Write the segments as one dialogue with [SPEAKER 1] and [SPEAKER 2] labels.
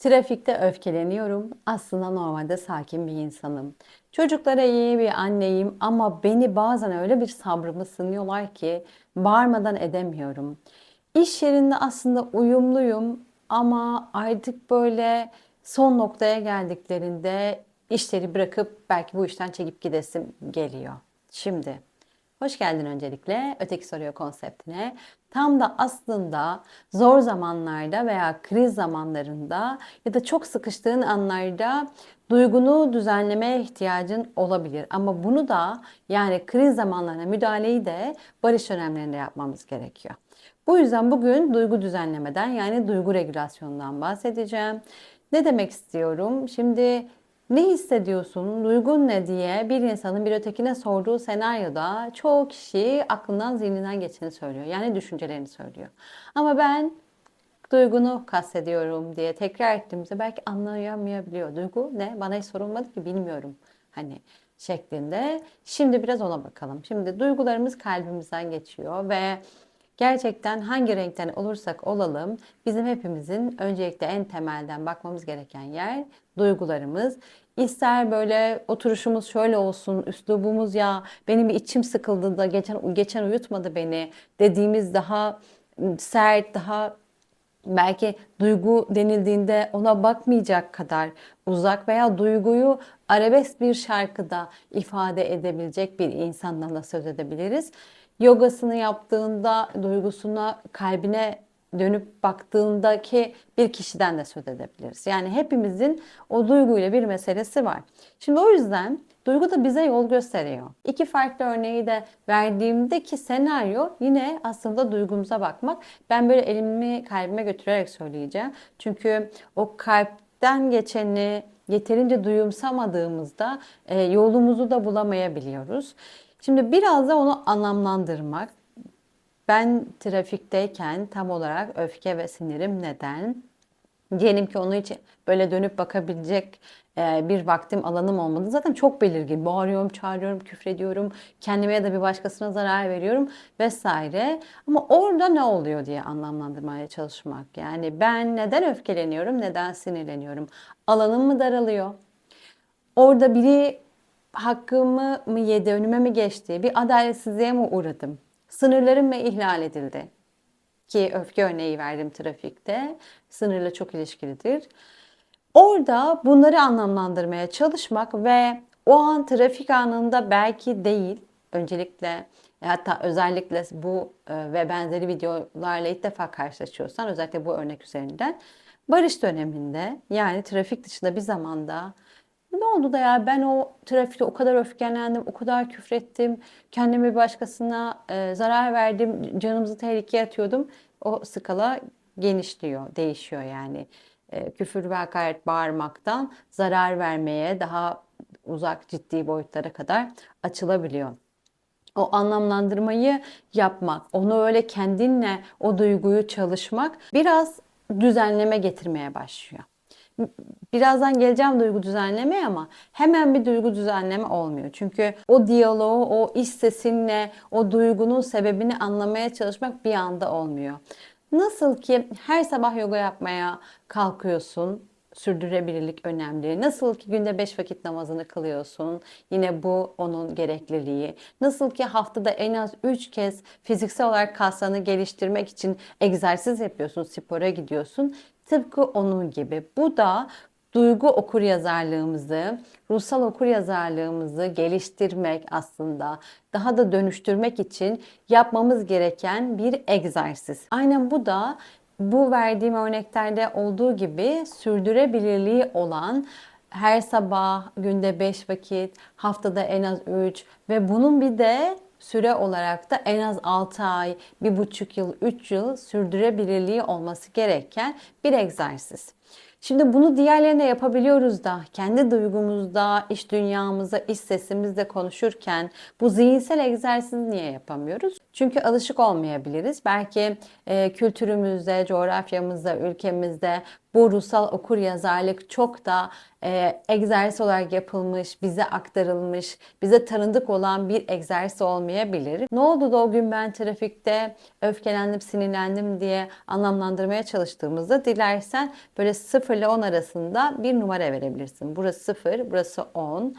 [SPEAKER 1] Trafikte öfkeleniyorum. Aslında normalde sakin bir insanım. Çocuklara iyi bir anneyim ama beni bazen öyle bir sabrımı sınıyorlar ki bağırmadan edemiyorum. İş yerinde aslında uyumluyum ama artık böyle son noktaya geldiklerinde işleri bırakıp belki bu işten çekip gidesim geliyor. Şimdi Hoş geldin öncelikle Öteki Soruyor konseptine. Tam da aslında zor zamanlarda veya kriz zamanlarında ya da çok sıkıştığın anlarda duygunu düzenlemeye ihtiyacın olabilir. Ama bunu da yani kriz zamanlarına müdahaleyi de barış dönemlerinde yapmamız gerekiyor. Bu yüzden bugün duygu düzenlemeden yani duygu regülasyonundan bahsedeceğim. Ne demek istiyorum? Şimdi ne hissediyorsun, duygun ne diye bir insanın bir ötekine sorduğu senaryoda çoğu kişi aklından zihninden geçeni söylüyor. Yani düşüncelerini söylüyor. Ama ben duygunu kastediyorum diye tekrar ettiğimizde belki anlayamayabiliyor. Duygu ne? Bana hiç sorulmadı ki bilmiyorum. Hani şeklinde. Şimdi biraz ona bakalım. Şimdi duygularımız kalbimizden geçiyor ve gerçekten hangi renkten olursak olalım bizim hepimizin öncelikle en temelden bakmamız gereken yer duygularımız. İster böyle oturuşumuz şöyle olsun, üslubumuz ya benim bir içim sıkıldı da geçen geçen uyutmadı beni dediğimiz daha sert, daha belki duygu denildiğinde ona bakmayacak kadar uzak veya duyguyu arabesk bir şarkıda ifade edebilecek bir insandan da söz edebiliriz. Yogasını yaptığında duygusuna, kalbine dönüp baktığındaki bir kişiden de söz edebiliriz. Yani hepimizin o duyguyla bir meselesi var. Şimdi o yüzden duygu da bize yol gösteriyor. İki farklı örneği de verdiğimdeki senaryo yine aslında duygumuza bakmak. Ben böyle elimi kalbime götürerek söyleyeceğim. Çünkü o kalpten geçeni yeterince duyumsamadığımızda e, yolumuzu da bulamayabiliyoruz. Şimdi biraz da onu anlamlandırmak. Ben trafikteyken tam olarak öfke ve sinirim neden? Diyelim ki onu hiç böyle dönüp bakabilecek e, bir vaktim, alanım olmadı. Zaten çok belirgin. Bağırıyorum, çağırıyorum, küfrediyorum. Kendime ya da bir başkasına zarar veriyorum vesaire. Ama orada ne oluyor diye anlamlandırmaya çalışmak. Yani ben neden öfkeleniyorum, neden sinirleniyorum? Alanım mı daralıyor? Orada biri hakkımı mı yedi, önüme mi geçti? Bir adaletsizliğe mi uğradım? Sınırlarım mı ihlal edildi? Ki öfke örneği verdim trafikte. Sınırla çok ilişkilidir. Orada bunları anlamlandırmaya çalışmak ve o an trafik anında belki değil, öncelikle e, hatta özellikle bu e, ve benzeri videolarla ilk defa karşılaşıyorsan özellikle bu örnek üzerinden barış döneminde yani trafik dışında bir zamanda ne oldu da ya ben o trafikte o kadar öfkelendim, o kadar küfrettim, kendime bir başkasına e, zarar verdim, canımızı tehlikeye atıyordum. O skala genişliyor, değişiyor yani. E, küfür ve hakaret bağırmaktan zarar vermeye daha uzak ciddi boyutlara kadar açılabiliyor. O anlamlandırmayı yapmak, onu öyle kendinle o duyguyu çalışmak biraz düzenleme getirmeye başlıyor. Birazdan geleceğim duygu düzenlemeye ama hemen bir duygu düzenleme olmuyor. Çünkü o diyaloğu, o iç sesinle, o duygunun sebebini anlamaya çalışmak bir anda olmuyor. Nasıl ki her sabah yoga yapmaya kalkıyorsun, sürdürülebilirlik önemli. Nasıl ki günde 5 vakit namazını kılıyorsun. Yine bu onun gerekliliği. Nasıl ki haftada en az 3 kez fiziksel olarak kaslarını geliştirmek için egzersiz yapıyorsun, spora gidiyorsun. Tıpkı onun gibi. Bu da duygu okur yazarlığımızı, ruhsal okur yazarlığımızı geliştirmek aslında, daha da dönüştürmek için yapmamız gereken bir egzersiz. Aynen bu da bu verdiğim örneklerde olduğu gibi sürdürebilirliği olan her sabah günde 5 vakit, haftada en az 3 ve bunun bir de süre olarak da en az 6 ay, 1,5 yıl, 3 yıl sürdürebilirliği olması gereken bir egzersiz. Şimdi bunu diğerlerine yapabiliyoruz da kendi duygumuzda, iş dünyamızda, iş sesimizde konuşurken bu zihinsel egzersizi niye yapamıyoruz? Çünkü alışık olmayabiliriz. Belki e, kültürümüzde, coğrafyamızda, ülkemizde bu ruhsal okur yazarlık çok da e, egzersiz olarak yapılmış, bize aktarılmış, bize tanıdık olan bir egzersiz olmayabilir. Ne oldu da o gün ben trafikte öfkelendim, sinirlendim diye anlamlandırmaya çalıştığımızda dilersen böyle sıfır 0 ile 10 arasında bir numara verebilirsin. Burası 0, burası 10.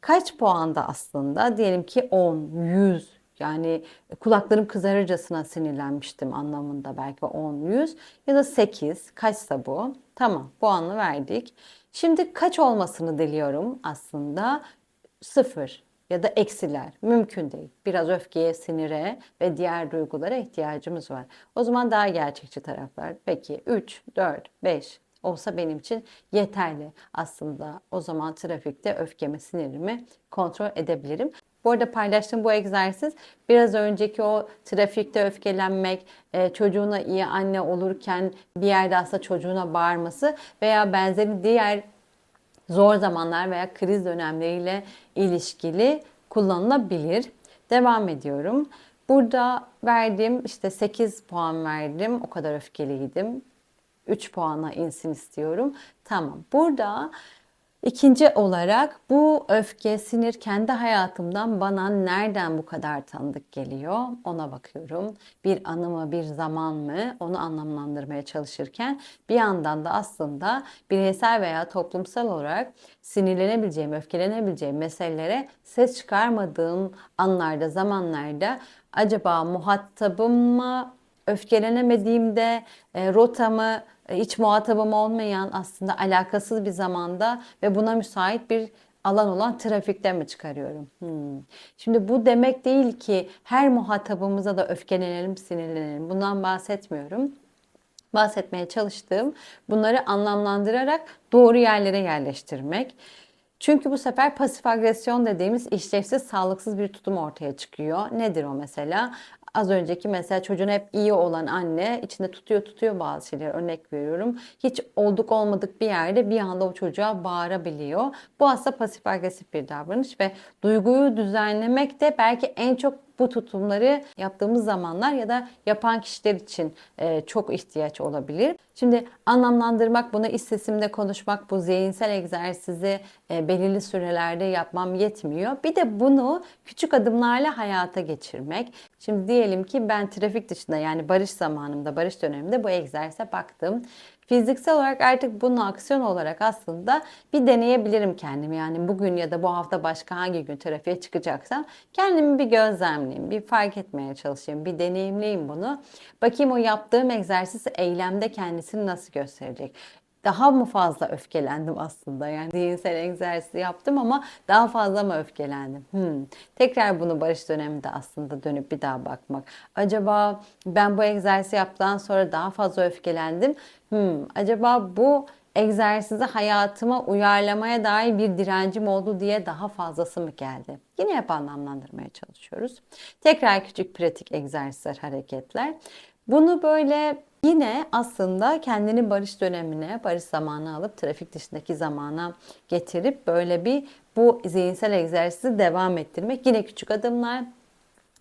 [SPEAKER 1] Kaç puanda aslında? Diyelim ki 10, 100, yani kulaklarım kızarırcasına sinirlenmiştim anlamında belki 10, 100 ya da 8 kaçsa bu. Tamam puanı verdik. Şimdi kaç olmasını diliyorum aslında? 0 ya da eksiler mümkün değil. Biraz öfkeye, sinire ve diğer duygulara ihtiyacımız var. O zaman daha gerçekçi taraflar. Peki 3, 4, 5 olsa benim için yeterli. Aslında o zaman trafikte öfkemi, sinirimi kontrol edebilirim. Bu arada paylaştığım bu egzersiz biraz önceki o trafikte öfkelenmek, e, çocuğuna iyi anne olurken bir yerde aslında çocuğuna bağırması veya benzeri diğer zor zamanlar veya kriz dönemleriyle ilişkili kullanılabilir. Devam ediyorum. Burada verdiğim işte 8 puan verdim. O kadar öfkeliydim. 3 puana insin istiyorum. Tamam. Burada İkinci olarak bu öfke, sinir kendi hayatımdan bana nereden bu kadar tanıdık geliyor ona bakıyorum. Bir anı mı, bir zaman mı onu anlamlandırmaya çalışırken bir yandan da aslında bireysel veya toplumsal olarak sinirlenebileceğim, öfkelenebileceğim meselelere ses çıkarmadığım anlarda, zamanlarda acaba muhatabım mı öfkelenemediğimde e, rotamı hiç muhatabım olmayan aslında alakasız bir zamanda ve buna müsait bir alan olan trafikte mi çıkarıyorum? Hmm. Şimdi bu demek değil ki her muhatabımıza da öfkelenelim, sinirlenelim. Bundan bahsetmiyorum. Bahsetmeye çalıştığım bunları anlamlandırarak doğru yerlere yerleştirmek. Çünkü bu sefer pasif agresyon dediğimiz işlevsiz, sağlıksız bir tutum ortaya çıkıyor. Nedir o mesela? Az önceki mesela çocuğun hep iyi olan anne içinde tutuyor tutuyor bazı şeyleri örnek veriyorum. Hiç olduk olmadık bir yerde bir anda o çocuğa bağırabiliyor. Bu aslında pasif agresif bir davranış ve duyguyu düzenlemek de belki en çok bu tutumları yaptığımız zamanlar ya da yapan kişiler için e, çok ihtiyaç olabilir. Şimdi anlamlandırmak, bunu iç sesimde konuşmak, bu zihinsel egzersizi e, belirli sürelerde yapmam yetmiyor. Bir de bunu küçük adımlarla hayata geçirmek. Şimdi diyelim ki ben trafik dışında yani barış zamanımda, barış döneminde bu egzersize baktım fiziksel olarak artık bunu aksiyon olarak aslında bir deneyebilirim kendimi. Yani bugün ya da bu hafta başka hangi gün trafiğe çıkacaksam kendimi bir gözlemleyeyim, bir fark etmeye çalışayım, bir deneyimleyeyim bunu. Bakayım o yaptığım egzersiz eylemde kendisini nasıl gösterecek daha mı fazla öfkelendim aslında? Yani zihinsel egzersizi yaptım ama daha fazla mı öfkelendim? Hmm. Tekrar bunu barış döneminde aslında dönüp bir daha bakmak. Acaba ben bu egzersizi yaptıktan sonra daha fazla öfkelendim. Hmm. Acaba bu egzersizi hayatıma uyarlamaya dair bir direncim oldu diye daha fazlası mı geldi? Yine hep anlamlandırmaya çalışıyoruz. Tekrar küçük pratik egzersizler, hareketler. Bunu böyle Yine aslında kendini barış dönemine, barış zamanı alıp trafik dışındaki zamana getirip böyle bir bu zihinsel egzersizi devam ettirmek. Yine küçük adımlar,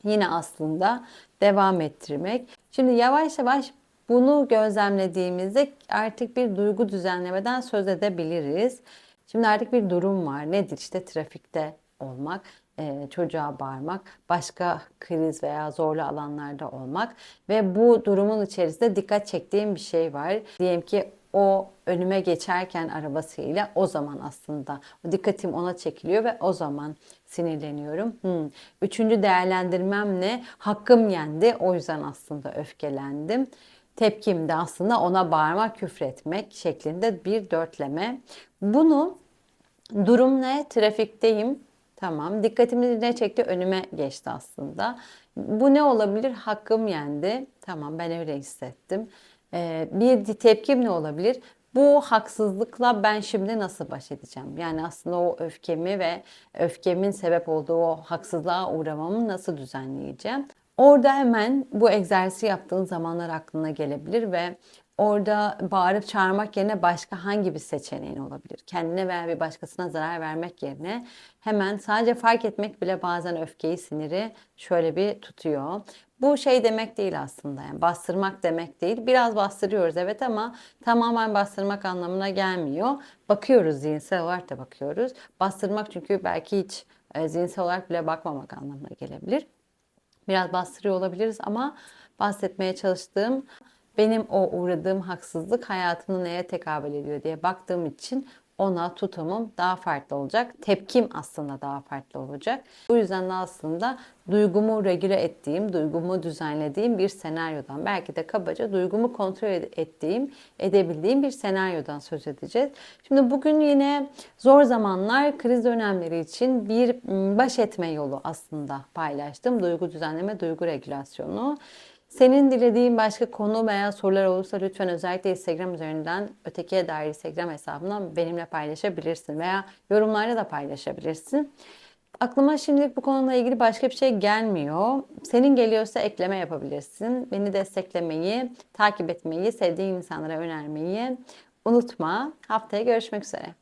[SPEAKER 1] yine aslında devam ettirmek. Şimdi yavaş yavaş bunu gözlemlediğimizde artık bir duygu düzenlemeden söz edebiliriz. Şimdi artık bir durum var. Nedir? İşte trafikte olmak e, çocuğa bağırmak, başka kriz veya zorlu alanlarda olmak ve bu durumun içerisinde dikkat çektiğim bir şey var. Diyelim ki o önüme geçerken arabasıyla o zaman aslında dikkatim ona çekiliyor ve o zaman sinirleniyorum. Hmm. Üçüncü değerlendirmem ne? Hakkım yendi. O yüzden aslında öfkelendim. Tepkim de aslında ona bağırmak, küfretmek şeklinde bir dörtleme. Bunu durum ne? Trafikteyim Tamam. Dikkatimi ne çekti? Önüme geçti aslında. Bu ne olabilir? Hakkım yendi. Tamam ben öyle hissettim. Ee, bir tepkim ne olabilir? Bu haksızlıkla ben şimdi nasıl baş edeceğim? Yani aslında o öfkemi ve öfkemin sebep olduğu o haksızlığa uğramamı nasıl düzenleyeceğim? Orada hemen bu egzersizi yaptığın zamanlar aklına gelebilir ve orada bağırıp çağırmak yerine başka hangi bir seçeneğin olabilir? Kendine veya bir başkasına zarar vermek yerine hemen sadece fark etmek bile bazen öfkeyi, siniri şöyle bir tutuyor. Bu şey demek değil aslında yani bastırmak demek değil. Biraz bastırıyoruz evet ama tamamen bastırmak anlamına gelmiyor. Bakıyoruz zihinsel olarak da bakıyoruz. Bastırmak çünkü belki hiç e, zihinsel olarak bile bakmamak anlamına gelebilir. Biraz bastırıyor olabiliriz ama bahsetmeye çalıştığım benim o uğradığım haksızlık hayatımda neye tekabül ediyor diye baktığım için ona tutumum daha farklı olacak. Tepkim aslında daha farklı olacak. Bu yüzden de aslında duygumu regüle ettiğim, duygumu düzenlediğim bir senaryodan, belki de kabaca duygumu kontrol ettiğim, edebildiğim bir senaryodan söz edeceğiz. Şimdi bugün yine zor zamanlar, kriz dönemleri için bir baş etme yolu aslında paylaştım. Duygu düzenleme, duygu regülasyonu. Senin dilediğin başka konu veya sorular olursa lütfen özellikle Instagram üzerinden ötekiye dair Instagram hesabından benimle paylaşabilirsin veya yorumlarda da paylaşabilirsin. Aklıma şimdilik bu konuyla ilgili başka bir şey gelmiyor. Senin geliyorsa ekleme yapabilirsin. Beni desteklemeyi, takip etmeyi, sevdiğin insanlara önermeyi unutma. Haftaya görüşmek üzere.